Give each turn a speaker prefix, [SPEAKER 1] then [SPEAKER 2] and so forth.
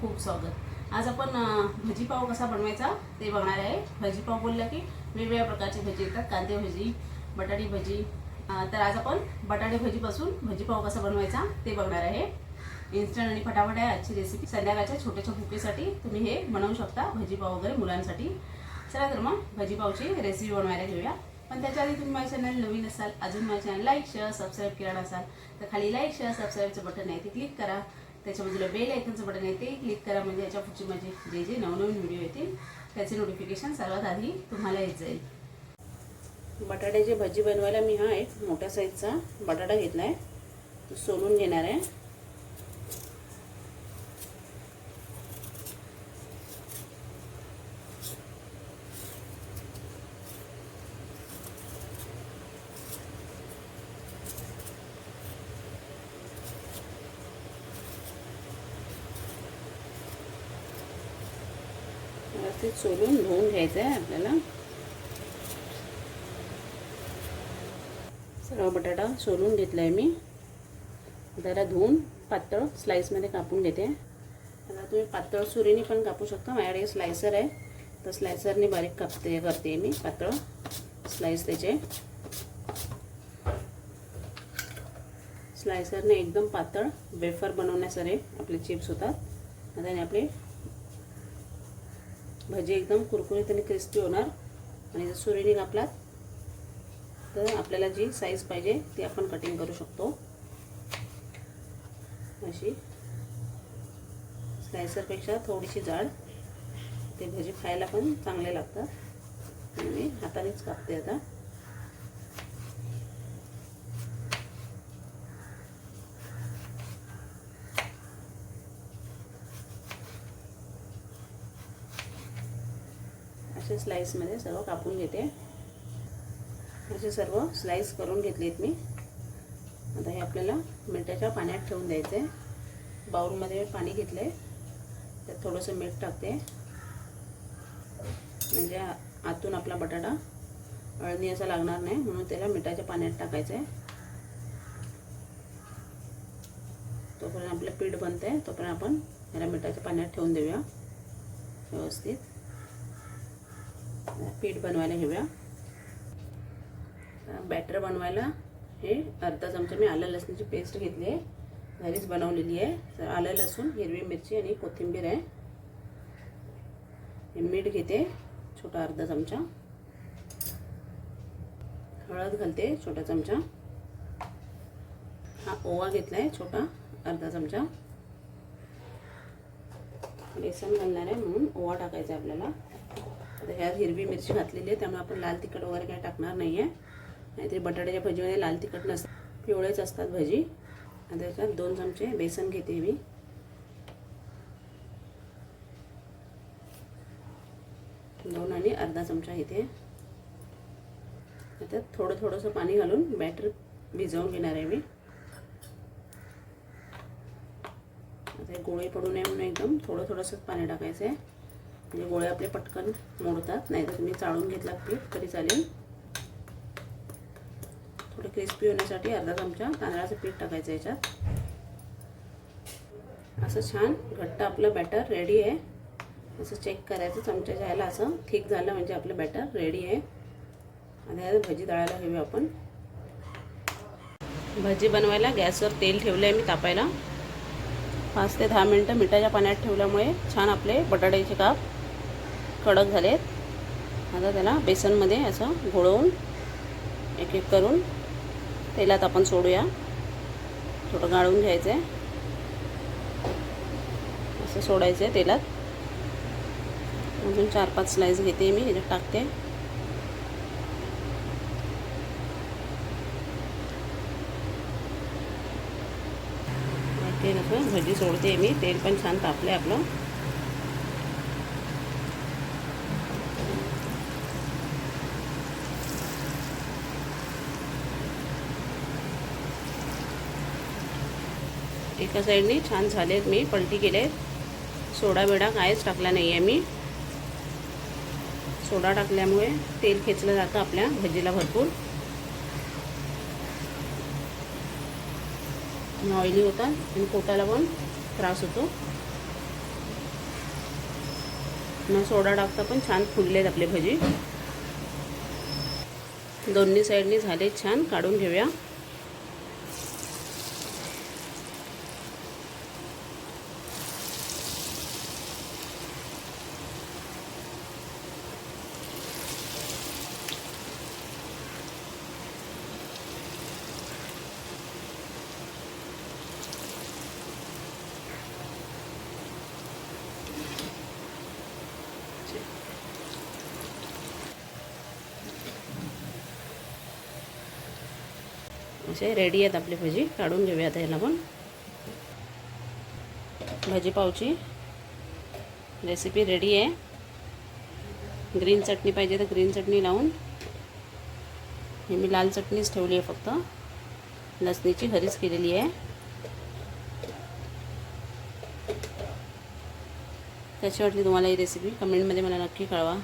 [SPEAKER 1] खूप स्वागत. आज आपण भजीपाव कसा बनवायचा ते बघणार आहे. भजीपाव बोललं की वेगवेगळ्या प्रकारची भजी येतात. कांदे भजी बटाटी भजी. तर आज आपण बटाटे भजीपासून भजीपाव कसा बनवायचा ते बघणार आहे. इन्स्टंट आणि फटाफट आहे आजची रेसिपी संध्याकाळच्या छोट्याच्या भुकेसाठी तुम्ही हे बनवू शकता भजीपाव वगैरे मुलांसाठी. चला तर मग भजीपावची रेसिपी बनवायला घेऊया. पण त्याच्या आधी तुम्ही माझ्या चॅनल नवीन असाल अजून माझ्या चॅनल लाईक शेअर सबस्क्राईब केला नसाल तर खाली लाईक शेअर सबस्क्राईबचं बटन आहे. ते क्लिक करा. त्याच्या बाजूला बेल आयकनचं बटन येते. ते क्लिक करा म्हणजे याच्या पुढचे माझे जे जे नवनवीन व्हिडिओ येतील त्याचे नोटिफिकेशन सर्वात आधी तुम्हाला येत जाईल. बटाट्याची भजी बनवायला मी हा एक मोठ्या साईजचा बटाटा घेतला आहे तो सोलून घेणार आहे. व्यवस्थित सोलून धुवून घ्यायचं आहे आपल्याला. सर्व बटाटा सोलून घेतला आहे मी. त्याला धुवून पातळ स्लाईसमध्ये कापून घेते. आता तुम्ही पातळ सुरीने पण कापू शकता. माझ्याकडे स्लायसर आहे. तर स्लायसरने बारीक कापते करते मी पातळ स्लाईस त्याचे. स्लायसरने एकदम पातळ वेफर बनवण्यासारे आपले चिप्स होतात. आणि त्याने आपले भजी एकदम कुरकुरीत आणि क्रिस्पी होणार. आणि जर सुरीने कापलात तर आपल्याला जी साईज पाहिजे ती आपण कटिंग करू शकतो. अशी. स्लायसरपेक्षा थोडीशी जाड. ते भजी खायला पण चांगले लागतात. आणि मी हातानेच कापते आता. असे स्लाईसमध्ये सर्व कापून घेते. असे सर्व स्लाईस करून घेतलेत मी. आता हे आपल्याला मिठाच्या पाण्यात ठेवून द्यायचं आहे बाऊलमध्ये पाणी घेतलं आहे त्यात थोडंसं मीठ टाकते. म्हणजे आतून आपला बटाटा अळणी असा लागणार नाही म्हणून त्याला मिठाच्या पाण्यात टाकायचं आहे तोपर्यंत आपलं पीठ बनतं आहे तोपर्यंत आपण याला मिठाच्या पाण्यात ठेवून देऊया. व्यवस्थित. पीठ बनवायला घेऊया. बॅटर बनवायला हे अर्धा चमचा मी आलं लसणाची पेस्ट घेतली आहे. घरीच बनवलेली आहे. तर आलं लसूण हिरवी मिरची आणि कोथिंबीर आहे. हे मीठ घेते छोटा अर्धा चमचा. हळद घालते छोटा चमचा. हा ओवा घेतला आहे छोटा अर्धा चमचा. बेसन घालणार आहे म्हणून ओवा टाकायचा आहे आपल्याला. आता ह्यात हिरवी मिरची घातलेली आहे त्यामुळे आपण लाल तिखट वगैरे काही टाकणार नाही आहे नाहीतरी बटाट्याच्या भजीमध्ये लाल तिखट नसतं पिवळेच असतात भजी. आणि त्याच्यात दोन चमचे बेसन घेते मी. दोन आणि अर्धा चमचा इथे. त्यात थोडं थोडंसं पाणी घालून बॅटर भिजवून घेणार आहे मी. आता गोळे पडू नये म्हणून एकदम थोडं थोडंसंच पाणी टाकायचं आहे म्हणजे गोळे आपले पटकन मोडतात. नाही तर तुम्ही चाळून घेतला पीठ तरी चालेल. थोडं क्रिस्पी होण्यासाठी अर्धा चमचा तांदळाचं पीठ टाकायचं याच्यात. असं छान घट्ट आपलं बॅटर रेडी आहे. असं चेक करायचं चमचा ह्याला असं. ठीक झालं म्हणजे आपलं बॅटर रेडी आहे. आणि आता भजी दळायला घेऊया आपण. भजी बनवायला गॅसवर तेल ठेवलं आहे मी तापायला. पाच ते दहा मिनटं मिठाच्या पाण्यात ठेवल्यामुळे छान आपले बटाट्याचे काप कडक झालेत. आता त्याला बेसनमध्ये असं घोळवून एक एक करून तेलात आपण सोडूया. थोडं गाळून घ्यायचं आहे असं सोडायचं आहे तेलात. अजून चार पाच स्लाईस घेते मी ह्याच्यात टाकते. तेल असं भजी सोडते मी. तेल पण छान तापले आपलं. एका साईडने छान झालेत मी पलटी केले सोडा बिडा काहीच टाकला नाही आहे मी. सोडा टाकल्यामुळे तेल खेचलं जातं आपल्या भजीला भरपूर. ऑइली होतात आणि पोटाला पण त्रास होतो. न सोडा टाकता पण छान फुललेत आपले भजी. दोन्ही साईडनी झाले छान काढून घेऊया. म्हणजे असे रेडी आहेत आपली भजी. काढून घेऊया आता याला पण भाजीपावची रेसिपी रेडी आहे. ग्रीन चटणी पाहिजे तर ग्रीन चटणी लावून. हे मी लाल चटणीच ठेवली आहे फक्त. लसणीची हरीच केलेली आहे. कशी वाटली तुम्हाला ही रेसिपी कमेंटमध्ये मला नक्की कळवा.